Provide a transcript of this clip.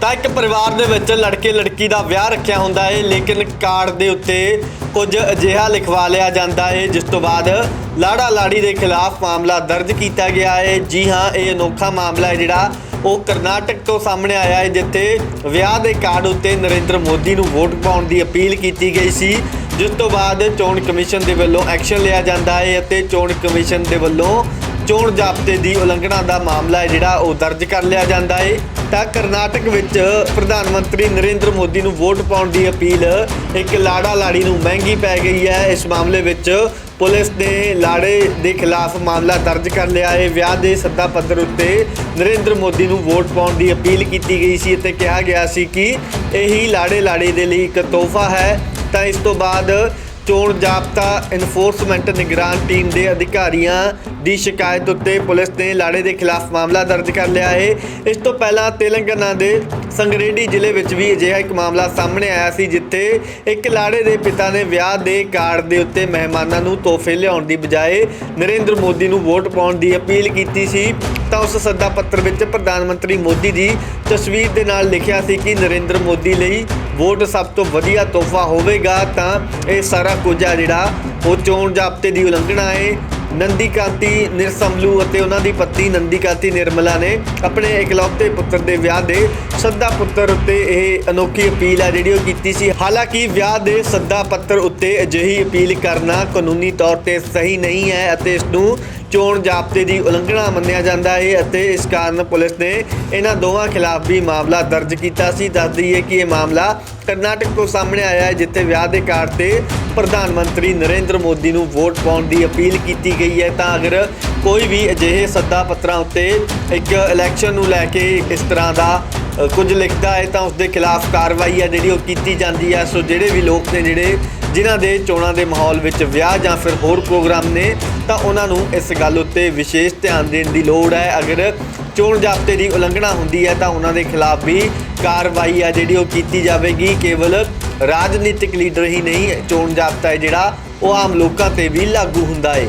ਤਾਂ ਇੱਕ ਪਰਿਵਾਰ ਦੇ ਵਿੱਚ ਲੜਕੇ ਲੜਕੀ ਦਾ ਵਿਆਹ ਰੱਖਿਆ ਹੁੰਦਾ ਹੈ, ਲੇਕਿਨ ਕਾਰਡ ਦੇ ਉੱਤੇ ਕੁਝ ਅਜਿਹਾ ਲਿਖਵਾ ਲਿਆ ਜਾਂਦਾ ਹੈ, ਜਿਸ ਤੋਂ ਬਾਅਦ ਲਾੜਾ ਲਾੜੀ ਦੇ ਖਿਲਾਫ ਮਾਮਲਾ ਦਰਜ ਕੀਤਾ ਗਿਆ ਹੈ। ਜੀ ਹਾਂ, ਇਹ ਅਨੋਖਾ ਮਾਮਲਾ ਹੈ ਜਿਹੜਾ ਉਹ ਕਰਨਾਟਕ ਤੋਂ ਸਾਹਮਣੇ ਆਇਆ ਹੈ, ਜਿੱਥੇ ਵਿਆਹ ਦੇ ਕਾਰਡ ਉੱਤੇ ਨਰਿੰਦਰ ਮੋਦੀ ਨੂੰ ਵੋਟ ਪਾਉਣ ਦੀ ਅਪੀਲ ਕੀਤੀ ਗਈ ਸੀ, ਜਿਸ ਤੋਂ ਬਾਅਦ ਚੋਣ ਕਮਿਸ਼ਨ ਦੇ ਵੱਲੋਂ ਐਕਸ਼ਨ ਲਿਆ ਜਾਂਦਾ ਹੈ ਅਤੇ ਚੋਣ ਕਮਿਸ਼ਨ ਦੇ ਵੱਲੋਂ ਚੋਣ ਜ਼ਾਬਤੇ ਦੀ ਉਲੰਘਣਾ ਦਾ ਮਾਮਲਾ ਹੈ ਜਿਹੜਾ ਉਹ ਦਰਜ ਕਰ ਲਿਆ ਜਾਂਦਾ ਹੈ ਤਾਂ ਕਰਨਾਟਕ ਵਿੱਚ ਪ੍ਰਧਾਨ ਮੰਤਰੀ ਨਰਿੰਦਰ ਮੋਦੀ ਨੂੰ ਵੋਟ ਪਾਉਣ ਦੀ ਅਪੀਲ ਇੱਕ ਲਾੜਾ ਲਾੜੀ ਨੂੰ ਮਹਿੰਗੀ ਪੈ ਗਈ ਹੈ। ਇਸ ਮਾਮਲੇ ਵਿੱਚ ਪੁਲਿਸ ਨੇ ਲਾੜੇ ਦੇ ਖਿਲਾਫ ਮਾਮਲਾ ਦਰਜ ਕਰ ਲਿਆ ਹੈ ਵਿਆਹ ਦੇ ਸੱਦਾ ਪੱਤਰ ਉੱਤੇ ਨਰਿੰਦਰ ਮੋਦੀ ਨੂੰ ਵੋਟ ਪਾਉਣ ਦੀ ਅਪੀਲ ਕੀਤੀ ਗਈ ਸੀ ਅਤੇ ਕਿਹਾ ਗਿਆ ਸੀ ਕਿ ਇਹੀ ਲਾੜੇ ਲਾੜੇ ਦੇ ਲਈ ਇੱਕ ਤੋਹਫਾ ਹੈ। ਤਾਂ ਇਸ ਤੋਂ ਬਾਅਦ ਚੋਣ ਜਾਬਤਾ ਇਨਫੋਰਸਮੈਂਟ ਨਿਗਰਾਨ ਟੀਮ ਦੇ ਅਧਿਕਾਰੀਆਂ ਦੀ ਸ਼ਿਕਾਇਤ ਉੱਤੇ ਪੁਲਿਸ ਨੇ ਲਾੜੇ ਦੇ ਖਿਲਾਫ ਮਾਮਲਾ ਦਰਜ ਕਰ ਲਿਆ ਹੈ। ਇਸ ਤੋਂ ਪਹਿਲਾਂ ਤੇਲੰਗਾਨਾ ਦੇ ਸੰਗਰੇਡੀ ਜ਼ਿਲ੍ਹੇ ਵਿੱਚ ਵੀ ਅਜਿਹਾ ਇੱਕ ਮਾਮਲਾ ਸਾਹਮਣੇ ਆਇਆ ਸੀ, ਜਿੱਥੇ ਇੱਕ ਲਾੜੇ ਦੇ ਪਿਤਾ ਨੇ ਵਿਆਹ ਦੇ ਕਾਰਡ ਦੇ ਉੱਤੇ ਮਹਿਮਾਨਾਂ ਨੂੰ ਤੋਹਫੇ ਲਿਆਉਣ ਦੀ ਬਜਾਏ ਨਰਿੰਦਰ ਮੋਦੀ ਨੂੰ ਵੋਟ ਪਾਉਣ ਦੀ ਅਪੀਲ ਕੀਤੀ ਸੀ। ਤਾਂ ਉਸ ਸੱਦਾ ਪੱਤਰ ਵਿੱਚ ਪ੍ਰਧਾਨ ਮੰਤਰੀ ਮੋਦੀ ਦੀ ਤਸਵੀਰ ਦੇ ਨਾਲ ਲਿਖਿਆ ਸੀ ਕਿ ਨਰਿੰਦਰ ਮੋਦੀ ਲਈ ਵੋਟ ਸਭ ਤੋਂ ਵਧੀਆ ਤੋਹਫਾ ਹੋਵੇਗਾ, ਤਾਂ ਇਹ ਸਾਰਾ ਕੁਝ ਆ ਜਿਹੜਾ, ਉਹ ਚੋਣ ਜ਼ਾਬਤੇ ਦੀ ਉਲੰਘਣਾ ਹੈ ਨੰਦੀ ਕਾਂਤੀ ਨਿਰਸਮਲੂ ਅਤੇ ਉਹਨਾਂ ਦੀ ਪਤਨੀ ਨੰਦੀ ਕਾਂਤੀ ਨਿਰਮਲਾ ਨੇ ਆਪਣੇ ਇਕਲੌਤੇ ਪੁੱਤਰ ਦੇ ਵਿਆਹ ਦੇ ਸੱਦਾ ਪੁੱਤਰ ਉੱਤੇ ਇਹ ਅਨੋਖੀ ਅਪੀਲ ਆ ਜਿਹੜੀ ਉਹ ਕੀਤੀ ਸੀ। ਹਾਲਾਂਕਿ ਵਿਆਹ ਦੇ ਸੱਦਾ ਪੱਤਰ ਉੱਤੇ ਅਜਿਹੀ ਅਪੀਲ ਕਰਨਾ ਕਾਨੂੰਨੀ ਤੌਰ ਤੇ ਸਹੀ ਨਹੀਂ ਹੈ ਅਤੇ ਇਸ ਨੂੰ ਚੋਣ ਜ਼ਾਬਤੇ ਦੀ ਉਲੰਘਣਾ ਮੰਨਿਆ ਜਾਂਦਾ ਹੈ ਅਤੇ ਇਸ ਕਾਰਨ ਪੁਲਿਸ ਨੇ ਇਹਨਾਂ ਦੋਵਾਂ ਖਿਲਾਫ ਵੀ ਮਾਮਲਾ ਦਰਜ ਕੀਤਾ ਸੀ। ਦੱਸ ਦਈਏ ਕਿ ਇਹ ਮਾਮਲਾ ਕਰਨਾਟਕ ਤੋਂ ਸਾਹਮਣੇ ਆਇਆ ਹੈ, ਜਿੱਥੇ ਵਿਆਹ ਦੇ ਕਾਰਡ ਤੇ ਪ੍ਰਧਾਨ ਮੰਤਰੀ ਨਰਿੰਦਰ ਮੋਦੀ ਨੂੰ ਵੋਟ ਪਾਉਣ ਦੀ ਅਪੀਲ ਕੀਤੀ ਗਈ ਹੈ। ਤਾਂ ਅਗਰ ਕੋਈ ਵੀ ਅਜਿਹੇ ਸੱਦਾ ਪੱਤਰਾਂ ਉੱਤੇ ਇੱਕ ਇਲੈਕਸ਼ਨ ਨੂੰ ਲੈ ਕੇ ਇਸ ਤਰ੍ਹਾਂ ਦਾ ਕੁਝ ਲਿਖਦਾ ਹੈ, ਤਾਂ ਉਸ ਦੇ ਖਿਲਾਫ ਕਾਰਵਾਈ ਹੈ ਜਿਹੜੀ ਉਹ ਕੀਤੀ ਜਾਂਦੀ ਹੈ। ਸੋ ਜਿਹੜੇ ਵੀ ਲੋਕ ਨੇ ਜਿਹੜੇ ਜਿਨ੍ਹਾਂ ਦੇ ਚੋਣਾਂ ਦੇ ਮਾਹੌਲ ਵਿੱਚ ਵਿਆਹ ਜਾਂ ਫਿਰ ਹੋਰ ਪ੍ਰੋਗਰਾਮ ਨੇ, ਤਾਂ ਉਹਨਾਂ ਨੂੰ ਇਸ ਗੱਲ ਉੱਤੇ ਵਿਸ਼ੇਸ਼ ਧਿਆਨ ਦੇਣ ਦੀ ਲੋੜ ਹੈ। ਅਗਰ ਚੋਣ ਜ਼ਾਬਤੇ ਦੀ ਉਲੰਘਣਾ ਹੁੰਦੀ ਹੈ, ਤਾਂ ਉਹਨਾਂ ਦੇ ਖਿਲਾਫ ਵੀ ਕਾਰਵਾਈ ਹੈ, ਜਿਹੜੀ ਉਹ ਕੀਤੀ ਜਾਵੇਗੀ। ਕੇਵਲ ਰਾਜਨੀਤਿਕ ਲੀਡਰ ਹੀ ਨਹੀਂ, ਚੋਣ ਜ਼ਾਬਤਾ ਹੈ ਜਿਹੜਾ, ਉਹ ਆਮ ਲੋਕਾਂ ਤੇ ਵੀ ਲਾਗੂ ਹੁੰਦਾ ਹੈ।